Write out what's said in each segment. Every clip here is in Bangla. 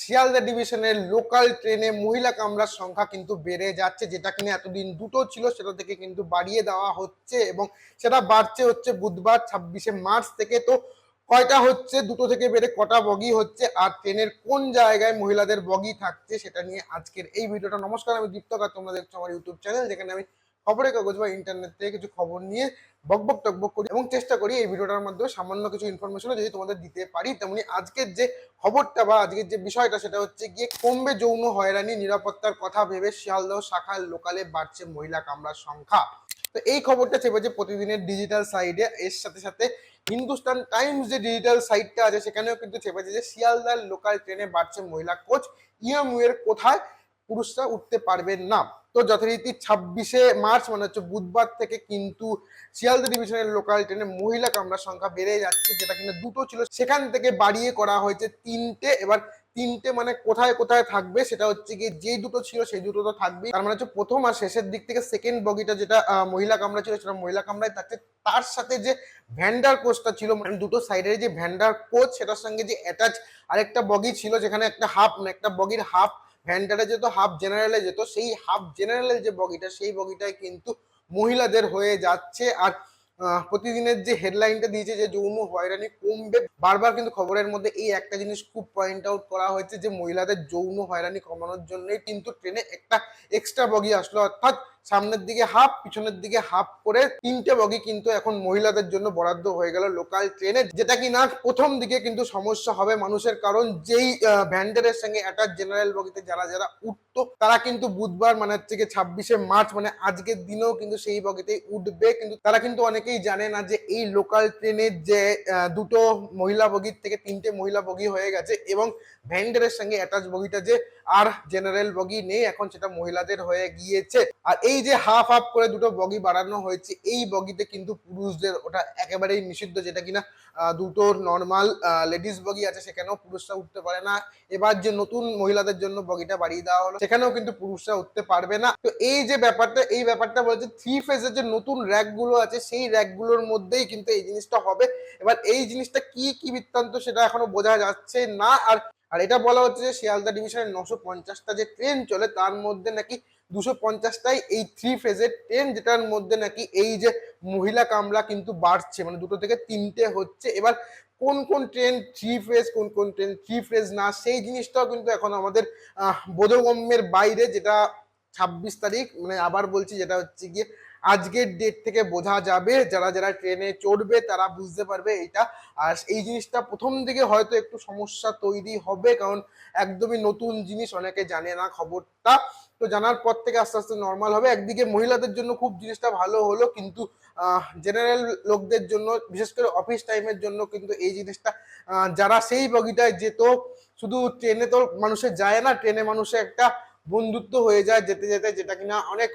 শিয়ালদা ডিভিশনের লোকাল ট্রেনে মহিলা কামরার সংখ্যা কিন্তু বেড়ে যাচ্ছে, যেটা কিনা এতদিন দুটো ছিল, সেটা থেকে কিন্তু বাড়িয়ে দেওয়া হচ্ছে এবং সেটা বাড়ছে হচ্ছে বুধবার ছাব্বিশে মার্চ থেকে। তো কয়টা হচ্ছে? দুটো থেকে বেড়ে কটা বগি হচ্ছে? আর ট্রেনের কোন জায়গায় মহিলাদের বগি থাকছে? সেটা নিয়ে আজকের এই ভিডিওটা। নমস্কার, আমি দীপ্তকার, তোমরা দেখছ আমার ইউটিউব চ্যানেল, যেখানে আমি খবরের কাগজ বা ইন্টারনেট থেকে কিছু খবর নিয়ে বকবক টকবক করি এবং চেষ্টা করি এই ভিডিওটার মাধ্যমে সামান্য কিছু ইনফরমেশনও যদি তোমাদের দিতে পারি, তেমনি আজকের যে খবরটা বা আজকের যে বিষয়টা সেটা হচ্ছে গিয়ে কমবে যৌন হয়রানি, নিরাপত্তার কথা ভেবে শিয়ালদহ শাখার লোকালে বাড়ছে মহিলা কামরার সংখ্যা। তো এই খবরটা চেপেছে প্রতিদিনের ডিজিটাল সাইডে এর সাথে সাথে হিন্দুস্তান টাইমস যে ডিজিটাল সাইটটা আছে, সেখানেও কিন্তু চেপেছে যে শিয়ালদার লোকাল ট্রেনে বাড়ছে মহিলা কোচ ইএমইউ এর কোথায়? পুরুষরা উঠতে পারবেন না। তো যথারীতি ছাব্বিশে মার্চ মানে হচ্ছে বুধবার থেকে কিন্তু শিয়ালদা ডিভিশনের লোকাল ট্রেনে মহিলা কামরার সংখ্যা বেড়ে যাচ্ছে, যেটা কিন্তু দুটো ছিল। সেখান থেকে বাড়িয়ে করা হয়েছে তিনটে। এবার তিনটে মানে কোথায় কোথায় থাকবে সেটা হচ্ছে গিয়ে যে দুটো ছিল সেই দুটো তো থাকবে তার মানে হচ্ছে প্রথম আর শেষের দিক থেকে সেকেন্ড বগিটা যেটা মহিলা কামরা ছিল সেটা মহিলা কামরায় থাকছে। তার সাথে যে ভ্যান্ডার কোচটা ছিল মানে দুটো সাইডের যে ভ্যান্ডার কোচ, সেটার সঙ্গে যে অ্যাটাচ আরেকটা বগি ছিল, যেখানে একটা হাফ মানে একটা বগির হাফ ভ্যান্ডারে যেত হাফ জেনারেলে যেত, সেই হাফ জেনারেলের যে বগিটা, সেই বগিটায় কিন্তু মহিলাদের হয়ে যাচ্ছে। আর প্রতিদিনের যে হেডলাইনটা দিয়েছে যে যৌন হয়রানি কমবে, বারবার কিন্তু খবরের মধ্যে এই একটা জিনিস খুব পয়েন্ট আউট করা হয়েছে যে মহিলাদের যৌন হয়রানি কমানোর জন্যই কিন্তু ট্রেনে একটা এক্সট্রা বগি আসলো। অর্থাৎ সামনের দিকে হাফ, পিছনের দিকে হাফ করে তিনটে বগি কিন্তু এখন মহিলাদের জন্য বরাদ্দ হয়ে গেল লোকাল ট্রেনে, যেটা কি না প্রথম দিকে কিন্তু সমস্যা হবে মানুষের, কারণ যেই ভ্যান্ডারের সঙ্গে অ্যাটাচ জেনারেল বগিতে যারা যারা উঠতো, তারা কিন্তু বুধবার মানে গিয়ে ছাব্বিশে মার্চ মানে আজকের দিনেও কিন্তু সেই বগিতেই উঠবে, কিন্তু তারা কিন্তু অনেকেই জানে না যে এই লোকাল ট্রেনের যে দুটো মহিলা বগির থেকে তিনটে মহিলা বগি হয়ে গেছে এবং ভ্যান্ডারের সঙ্গে অ্যাটাচ বগিটা যে আর জেনারেল বগি নেই, এখন সেটা মহিলাদের হয়ে গিয়েছে। আর এই যে হাফ হাফ করে দুটো বগি বাড়ানো হয়েছে, এই বগিতে কিন্তু পুরুষদের ওটা একেবারেই নিষিদ্ধ, যেটা কিনা দুটো নর্মাল লেডিস বগি আছে, সেখানেও পুরুষরা উঠতে পারে না। এবার যে নতুন মহিলাদের জন্য বগিটা বাড়িয়ে দেওয়া হলো, সেখানেও কিন্তু পুরুষরা উঠতে পারবে না। তো এই যে ব্যাপারটা, এই ব্যাপারটা বলছে থ্রি ফেজের যে নতুন র্যাকগুলো আছে, সেই র্যাকগুলোর মধ্যেই কিন্তু এই জিনিসটা হবে। এবার এই জিনিসটা কি কি বৃত্তান্ত সেটা এখনও বোঝা যাচ্ছে না। আর আর এটা বলা হচ্ছে যে শিয়ালদা ডিভিশনের নশো পঞ্চাশটা যে ট্রেন চলে, তার মধ্যে নাকি দুশো পঞ্চাশটাই এই থ্রি ফেজের ট্রেন, যেটার মধ্যে নাকি এই যে মহিলা কামরা কিন্তু বাড়ছে মানে দুটো থেকে তিনটে হচ্ছে। এবার কোন কোন ট্রেন থ্রি ফেজ কোন কোন ট্রেন থ্রি ফেজ না, সেই জিনিসটাও কিন্তু এখন আমাদের বোধগম্যের বাইরে, যেটা ছাব্বিশ তারিখ মানে আবার বলছি, যেটা হচ্ছে গিয়ে আজকের ডেট থেকে বোঝা যাবে যারা যারা ট্রেনে চড়বে তারা বুঝতে পারবে এটা। আর এই জিনিসটা প্রথম দিকে হয়তো একটু সমস্যা তৈরি হবে, কারণ একদমই নতুন জিনিস অনেকে জানে না খবরটা। তো জানার পর থেকে আস্তে আস্তে নর্মাল হবে। একদিকে মহিলাদের জন্য খুব জিনিসটা ভালো হলো, কিন্তু জেনারেল লোকদের জন্য, বিশেষ করে অফিস টাইমের জন্য কিন্তু এই জিনিসটা যারা সেই বগিটায় যেত, শুধু ট্রেনে তো মানুষের যায় না ট্রেনে মানুষের একটা বন্ধুত্ব হয়ে যায় যেতে যেতে, যেটা কিনা অনেক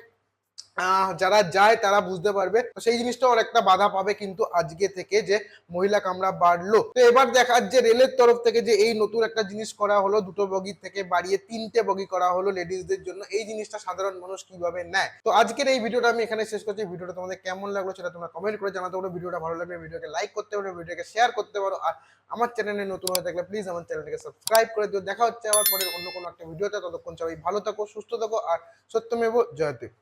যারা যায় তারা বুঝতে পারবে। তো সেই জিনিসটা একটা বাধা পাবে কিন্তু আজকে থেকে যে মহিলা কামরা বাড়লো। তো এবার দেখা যে রেলের তরফ থেকে যে এই নতুন একটা জিনিস করা হলো, দুটো বগি থেকে বাড়িয়ে তিনটে বগি করা হলো লেডিসদের জন্য, এই জিনিসটা সাধারণ মানুষ কীভাবে নেয়? তো আজকের এই ভিডিওটা আমি এখানে শেষ করছি। ভিডিওটা তোমাদের কেমন লাগল সেটা তোমরা কমেন্ট করে জানাতে পারো ভিডিওটা ভালো লাগলে ভিডিওকে লাইক করতে পারো ভিডিওকে শেয়ার করতে পারো আর আমার চ্যানেলে নতুন হয়ে থাকলে প্লিজ আমার চ্যানেলটাকে সাবস্ক্রাইব করে দিও। দেখা হচ্ছে আবার পরের অন্য কোনো একটা ভিডিওতে। ততক্ষণ সবাই ভালো থাকো, সুস্থ থাকো। আর সত্যমেব জয়তে।